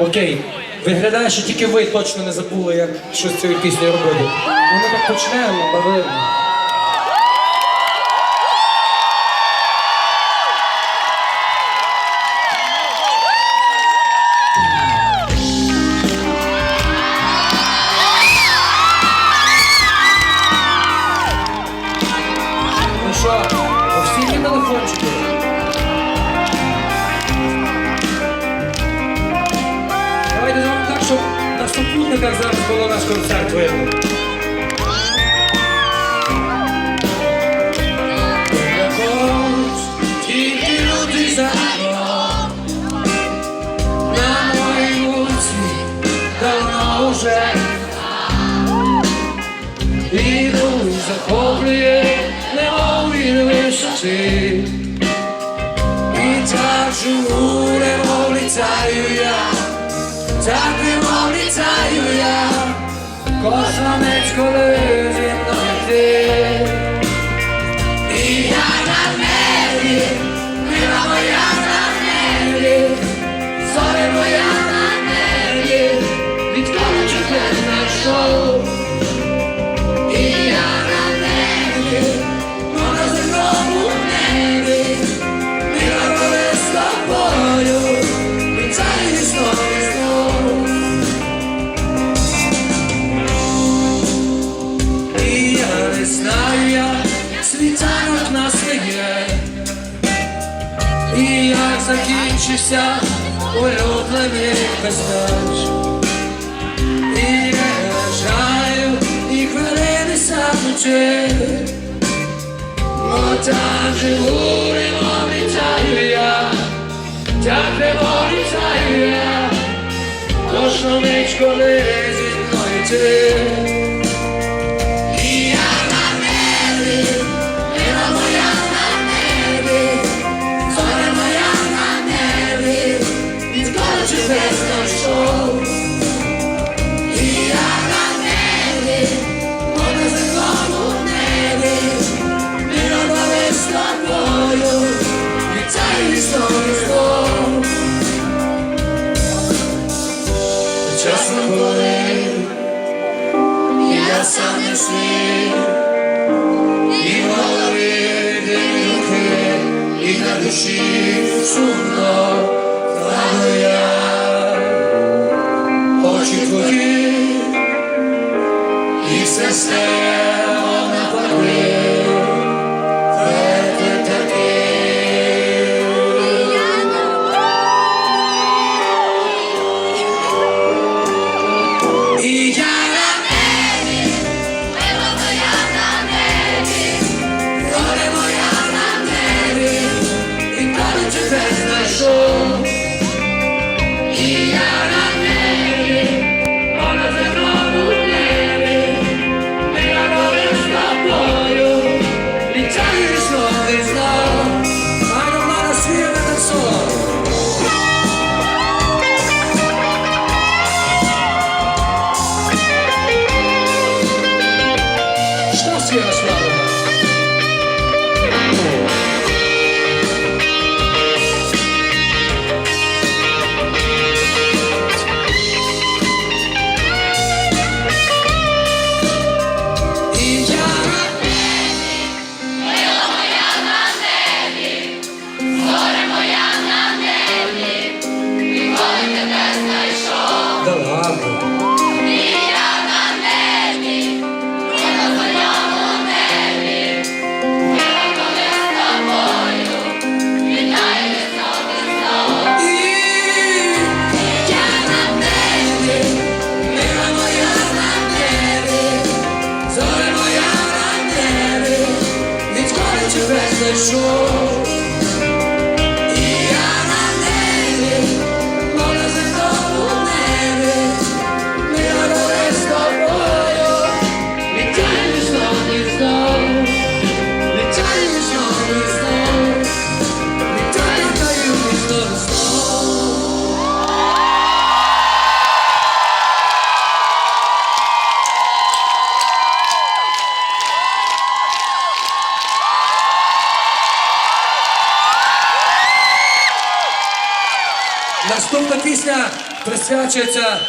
Окей. Виглядає, що тільки ви точно не забули, як щось з цією піснею робити. Ну, ми так почнемо, але... концерт видно. Тільки люди за вікном, на моїй вулиці давно уже Іду захоплює, немов він висоти. І так живу, немов літаю я, так я, кожна мить, коли зі мною. Закінчився улюблений бездач. І вважаю, і хвилини самочи, бо так живу, немов я, так немов літаю я, кожну ніч, коли зі мною ти. Коли я сам не слів, і в голові руки, і на душі сумно, правда я, очі твої, і все стає, Что Знайшов, і Наступна пісня присвячується